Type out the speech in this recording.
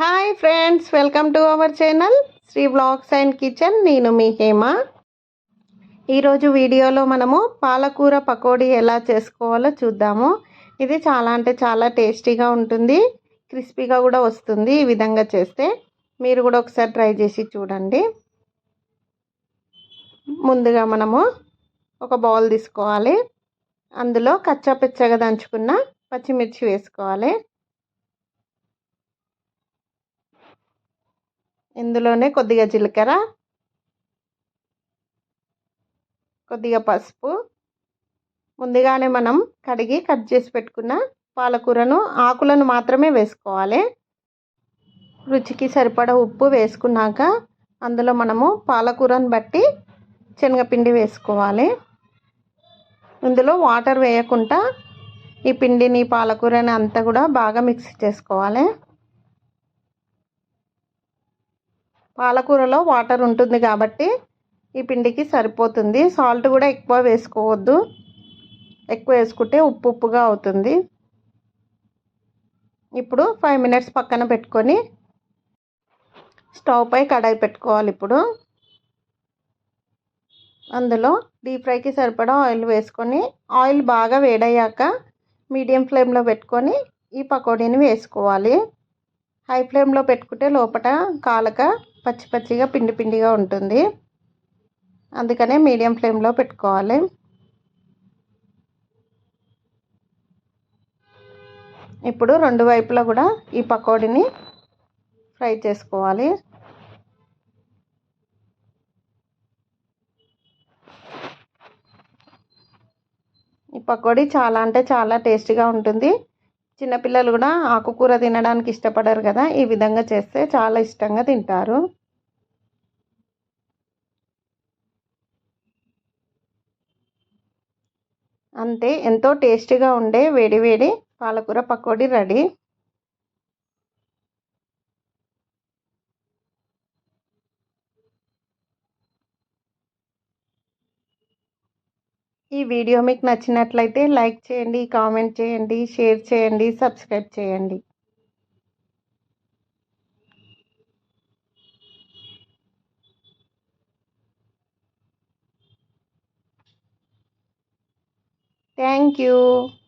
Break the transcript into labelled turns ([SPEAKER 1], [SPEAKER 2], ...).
[SPEAKER 1] Hi friends welcome to our channel Sri blogs and kitchen నేను మీ హేమ. ఈరోజు వీడియోలో మనము పాలకూర పకోడీ ఎలా చేసుకోవాలో చూద్దాము. ఇది చాలా అంటే చాలా టేస్టీగా ఉంటుంది. క్రిస్పీగా కూడా వస్తుంది ఈ విధంగా చేస్తే. మీరు కూడా ఒకసారి ట్రై చేసి చూడండి. ముందుగా మనము ఒక బౌల్ తీసుకోవాలి. అందులో కచ్చాపెచ్చగా దంచుకున్న పచ్చిమిర్చి వేసుకోవాలి. ఇందులోనే కొద్దిగా జీలకర్ర కొద్దిగా పసుపు. ముందుగానే మనం కడిగి కట్ చేసి పెట్టుకున్న పాలకూరను ఆకులను మాత్రమే వేసుకోవాలి. రుచికి సరిపడ ఉప్పు వేసుకున్నాక అందులో మనము పాలకూరను బట్టి శనగపిండి వేసుకోవాలి. ఇందులో వాటర్ వేయకుండా ఈ పిండిని పాలకూరని అంతా కూడా బాగా మిక్స్ చేసుకోవాలి. పాలకూరలో వాటర్ ఉంటుంది కాబట్టి ఈ పిండికి సరిపోతుంది. సాల్ట్ కూడా ఎక్కువ వేసుకోవద్దు. ఎక్కువ వేసుకుంటే ఉప్పు ఉప్పుగా అవుతుంది. ఇప్పుడు ఫైవ్ మినిట్స్ పక్కన పెట్టుకొని స్టవ్ పై కడాయి పెట్టుకోవాలి ఇప్పుడు. అందులో డీప్ ఫ్రైకి సరిపడా ఆయిల్ వేసుకొని ఆయిల్ బాగా వేడయ్యాక మీడియం ఫ్లేమ్లో పెట్టుకొని ఈ పకోడీని వేసుకోవాలి. హై ఫ్లేమ్లో పెట్టుకుంటే లోపల కాలక పచ్చి పచ్చిగా పిండి పిండిగా ఉంటుంది. అందుకనే మీడియం ఫ్లేమ్లో పెట్టుకోవాలి. ఇప్పుడు రెండు వైపులా కూడా ఈ పకోడీని ఫ్రై చేసుకోవాలి. ఈ పకోడీ చాలా అంటే చాలా టేస్టీగా ఉంటుంది. చిన్నపిల్లలు కూడా ఆకుకూర తినడానికి ఇష్టపడరు కదా ఈ విధంగా చేస్తే చాలా ఇష్టంగా తింటారు. అంతే ఎంతో టేస్టీగా ఉండే వేడి వేడి పాలకూర పకోడీ రెడీ. ఈ వీడియో మీకు నచ్చినట్లయితే లైక్ చేయండి కామెంట్ చేయండి షేర్ చేయండి సబ్స్క్రైబ్ చేయండి. Thank you.